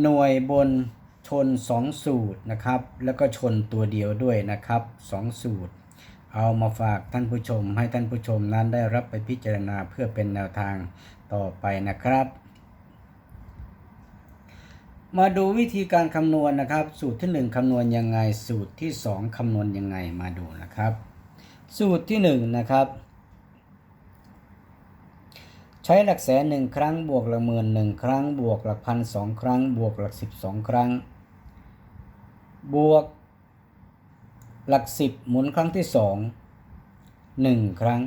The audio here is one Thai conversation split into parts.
หน่วยบนชน 2 สูตรนะครับ แล้วก็ชนตัวเดียวด้วยนะครับ 2 สูตร เอามาฝากท่านผู้ชมให้ท่านผู้ชมนั้นได้รับไปพิจารณาเพื่อเป็นแนวทางต่อไปนะครับ มาดูวิธีการคำนวณนะครับ สูตรที่ 1 คำนวณยังไง สูตรที่ 2 คำนวณยังไงมาดูนะครับ สูตรที่ 1 นะครับ ใช้หลักแสนหนึ่งครั้ง บวกหลักหมื่นหนึ่งครั้ง บวกหลักพันสองครั้ง บวกหลักสิบสองครั้ง บวก หลักสิบหมุนครั้งที่สองหนึ่งครั้ง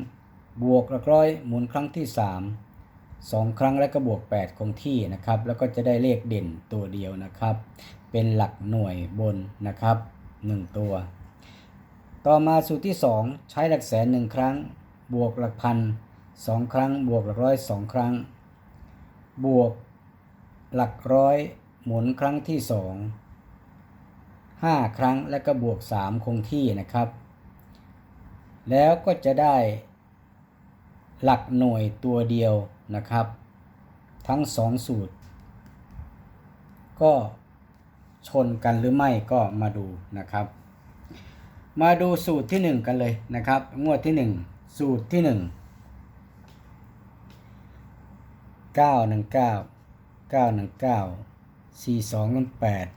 บวกหลักร้อยหมุนครั้งที่สามสองครั้งแล้วก็บวก 8 คงที่นะครับ แล้วก็จะได้เลขเด่นตัวเดียวนะครับ เป็นหลักหน่วยบนนะครับ 1 ตัว ต่อมาสูตรที่ 2 ใช้หลักแสนหนึ่งครั้ง บวกหลักพัน สองครั้ง บวกหลักร้อยสองครั้ง บวกหลักร้อยหมุนครั้งที่2 5ครั้งแล้วก็บวก3คงที่นะครับ แล้วก็จะได้หลักหน่วยตัวเดียวนะครับ ทั้ง2สูตร ก็ชนกันหรือไม่ก็มาดูนะครับ มาดูสูตรที่ 1 กันเลยนะครับ งวดที่ 1 สูตรที่ 1 9 1 9 9 1 9 4 2เป็น8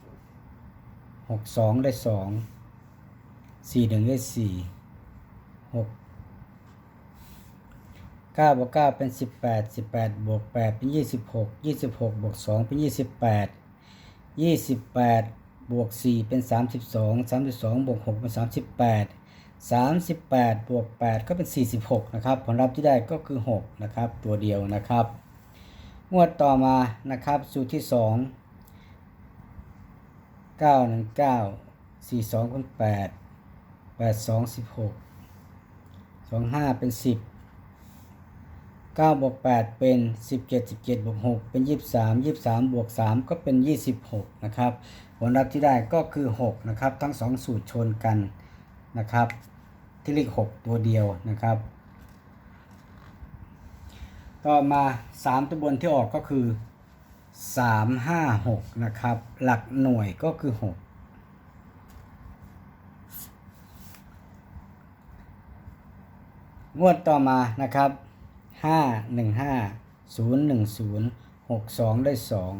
6 2ได้2 4 1ได้4 6 9บวก9เป็น18 18บวก8เป็น26 26บวก2เป็น28 28บวก4เป็น32 32บวก6เป็น38 38บวก8ก็เป็น46นะครับ ผลลัพธ์ที่ได้ก็คือ6นะครับ ตัวเดียวนะครับ งวดต่อมานะครับสูตรที่2 9 1 9 4 2เป็น8 8 2 16 2 5เป็น10 9บวก8เป็น17 17บวก6เป็น23 23บวก3ก็เป็น26นะครับผลลัพธ์ที่ได้ก็คือ6นะครับ ทั้ง2สูตรชนกันนะครับ ที่เลข6ตัวเดียวนะครับ ต่อมา 3 ตัวบนที่ออกก็คือ 3 5 6 นะครับ หลักหน่วยก็คือ 6 งวดต่อมานะครับห้าหนึ่งห้าศูนย์หนึ่งศูนย์หกสองได้สอง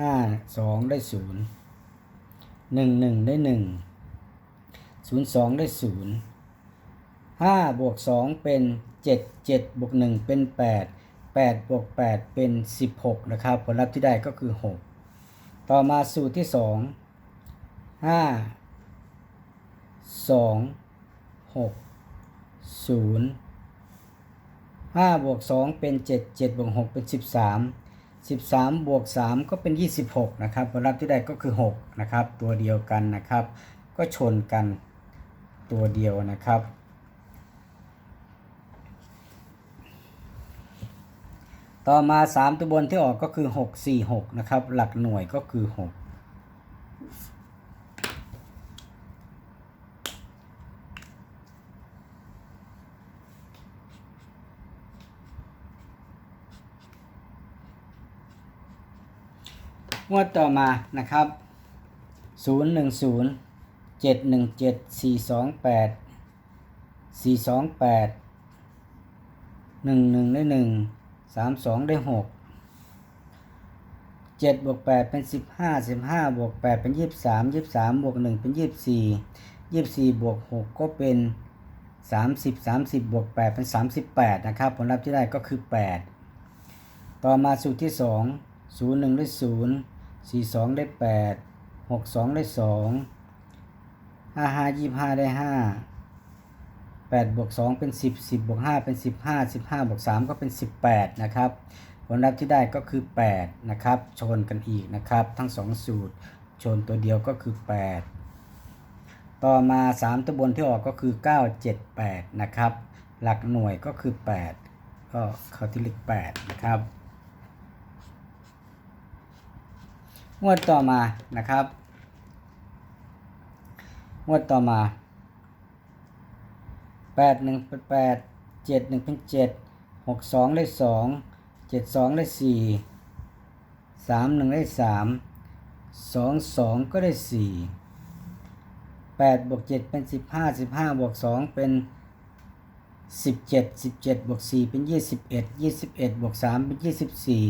ห้าสองได้ศูนย์หนึ่งหนึ่งได้หนึ่งศูนย์สองได้ศูนย์ห้าบวกสองเป็นเจ็ดเจ็ดบวกหนึ่งเป็นแปดแปดบวกแปดเป็นสิบหกนะครับ ผลลัพธ์ที่ได้ก็คือหกต่อมาสูตรที่สองห้าสองหกศูนย์ห้าบวกสองเป็นเจ็ดเจ็ดบวกหกเป็นสิบสามสิบสามบวกสามก็เป็นยี่สิบหกนะครับ ผลลัพธ์ที่ได้ก็คือหกนะครับ ตัวเดียวกันนะครับ ก็ชนกันตัวเดียวนะครับ ต่อมาสามตัวบนที่ออกก็คือหกสี่หกนะครับ หลักหน่วยก็คือหกงวดต่อมานะครับ 0 1 0 7 1 7 4 2 8 4 2 8 1 1 1 1 สามสองได้หกเจ็ดบวกแปดเป็นสิบห้าสิบห้าบวกแปดเป็นยี่สิบสามยี่สิบสามบวกหนึ่งเป็นยี่สิบสี่ยี่สิบสี่บวกหกก็เป็นสามสิบสามสิบบวกแปดเป็นสามสิบแปดนะครับผลลัพธ์ที่ได้ก็คือแปดต่อมาสูตรที่สองศูนย์หนึ่งได้ศูนย์สี่สองได้แปดหกสองได้สองห้าห้ายี่ห้าได้ห้า 8บวก2เป็น 10 10บวก5เป็น 15 15บวก3ก็เป็น 18 นะครับผลลัพธ์ที่ได้ก็คือ 8 นะครับชนกันอีกนะครับ ทั้ง 2 สูตรชนตัวเดียวก็คือ 8 ต่อมา 3 ตัวบนที่ออกก็คือ 9 7 8 นะครับ หลักหน่วยก็คือ 8 ก็เข้าที่เลข8นะครับงวดต่อมานะครับงวดต่อมา แปดหนึ่งเป็นแปดเจ็ดหนึ่งเป็นเจ็ดหกสองได้สองเจ็ดสองได้สี่สามหนึ่งได้สามสองสองก็ได้สี่แปดบวกเจ็ดเป็นสิบห้าสิบห้าบวกสองเป็นสิบเจ็ดสิบเจ็ดบวกสี่เป็นยี่สิบเอ็ดยี่สิบเอ็ดบวกสามเป็นยี่สิบสี่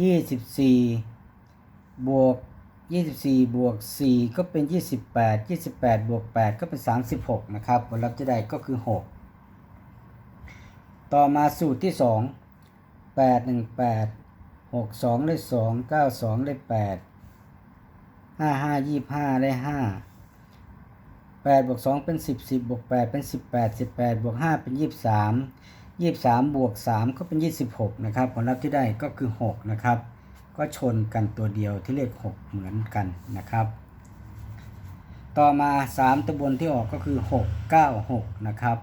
ยี่สิบสี่บวก 24 บวก 4 ก็เป็น 28 28 บวก 8 ก็เป็น 36 นะครับ ผลลัพธ์จะได้ก็คือ 6 ต่อมาสูตรที่ 2 8 1 8 6 2 ได้ 2 9 2 ได้ 8 5 5 25 ได้ 5 8 บวก 2 เป็น 10 10 บวก 8 เป็น 18 18 บวก 5 เป็น 23 23 บวก 3 ก็เป็น 26 นะครับ ผลลัพธ์ที่ได้ก็คือ 6 นะครับ ก็ชนกันตัวเดียวที่เลข 6 เหมือนกันนะครับ ต่อมา 3ตัวบนที่ออกก็คือ 6 9 6 นะครับ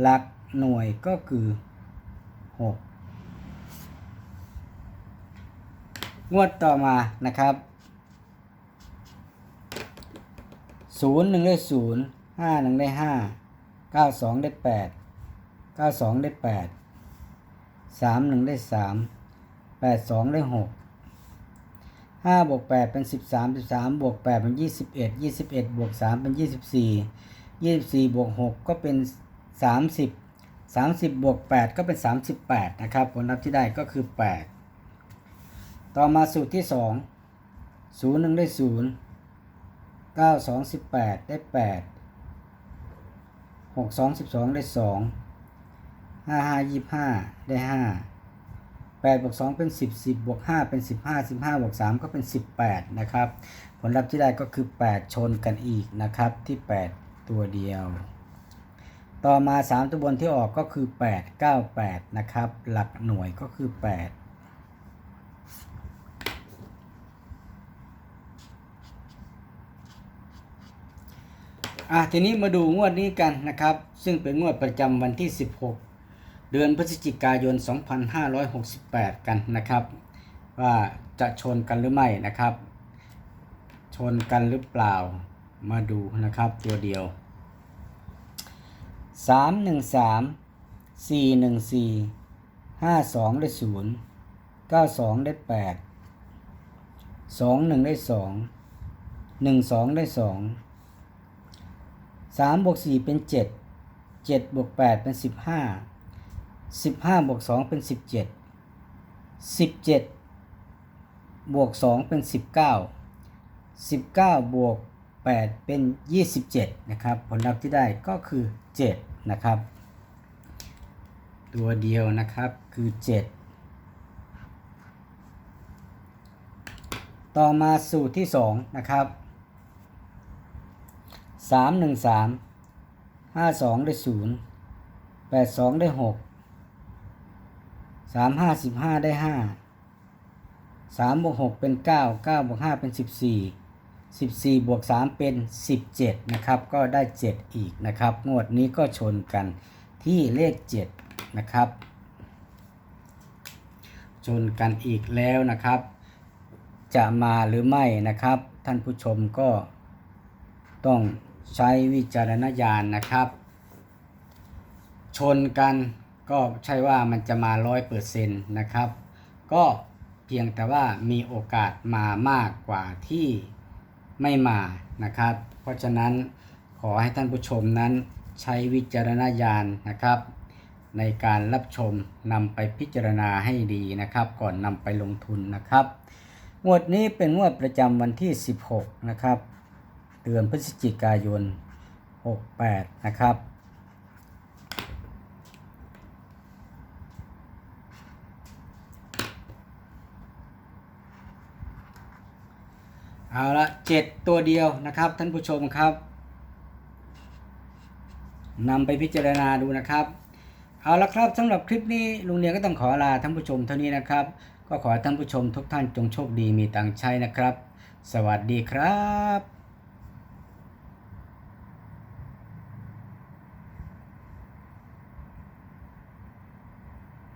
หลักหน่วยก็คือ 6 งวดต่อมานะครับ0 1ได้0 5 1ได้5 9 2ได้8 9 2ได้8 3 1ได้3 8 2ได้6 ห้าบวกแปดเป็นสิบสามสิบสามบวกแปดเป็นยี่สิบเอ็ดยี่สิบเอ็ดบวกสามเป็นยี่สิบสี่ยี่สิบสี่บวกหกก็เป็นสามสิบสามสิบบวกแปดก็เป็นสามสิบแปดนะครับ ผลลัพธ์ที่ได้ก็คือแปดต่อมาสูตรที่สองศูนย์หนึ่งได้ศูนย์เก้าสองสิบแปดได้แปดหกสองสิบสองได้สองห้าห้ายี่ห้าได้ห้า แปดบวกสองเป็นสิบสิบบวกห้าเป็นสิบห้าสิบห้าบวกสามก็เป็นสิบแปดนะครับ ผลลัพธ์ที่ได้ก็คือแปดชนกันอีกนะครับที่แปดตัวเดียว ต่อมาสามตัวบนที่ออกก็คือแปดเก้าแปดนะครับ หลักหน่วยก็คือแปดอะทีนี้มาดูงวดนี้กันนะครับ ซึ่งเป็นงวดประจำวันที่ 16 เดือนพฤศจิกายน 2568 กันนะครับ ว่าจะชนกันหรือไม่นะครับ ชนกันหรือเปล่ามาดูนะครับตัวเดียว 3 1 3 4 1 4 5 2 ได้ 0 9 2 ได้ 8 2 1 ได้ 2 1 2 ได้ 2 3บวก4เป็น 7 7บวก8เป็น 15 สิบห้าบวกสองเป็นสิบเจ็ดสิบเจ็ดบวกสองเป็นสิบเก้าสิบเก้าบวกแปดเป็นยี่สิบเจ็ดนะครับผลลัพธ์ที่ได้ก็คือเจ็ดนะครับ ตัวเดียวนะครับคือเจ็ดต่อมาสูตรที่สองนะครับสามหนึ่งสามห้าสองได้ศูนย์แปดสองได้หก สามห้าสิบห้าได้ห้าสามบวกหกเป็นเก้าเก้าบวกห้าเป็นสิบสี่สิบสี่บวกสามเป็นสิบเจ็ดนะครับ ก็ได้เจ็ดอีกนะครับ งวดนี้ก็ชนกันที่เลขเจ็ดนะครับ ชนกันอีกแล้วนะครับ จะมาหรือไม่นะครับ ท่านผู้ชมก็ต้องใช้วิจารณญาณนะครับ ชนกัน ก็ใช่ว่ามันจะมาร้อยเปอร์เซ็นต์นะครับ ก็เพียงแต่ว่ามีโอกาสมามากกว่าที่ไม่มานะครับ เพราะฉะนั้นขอให้ท่านผู้ชมนั้นใช้วิจารณญาณนะครับ ในการรับชมนำไปพิจารณาให้ดีนะครับ ก่อนนำไปลงทุนนะครับ งวดนี้เป็นงวดประจำวันที่ 16 นะครับ เดือนพฤศจิกายน 68 นะครับ เอาละเจ็ดตัวเดียวนะครับ ท่านผู้ชมครับนำไปพิจารณาดูนะครับ เอาละครับสำหรับคลิปนี้ลุงเนียก็ต้องขอลาท่านผู้ชมเท่านี้นะครับ ก็ขอท่านผู้ชมทุกท่านจงโชคดีมีตังใช้นะครับ สวัสดีครับ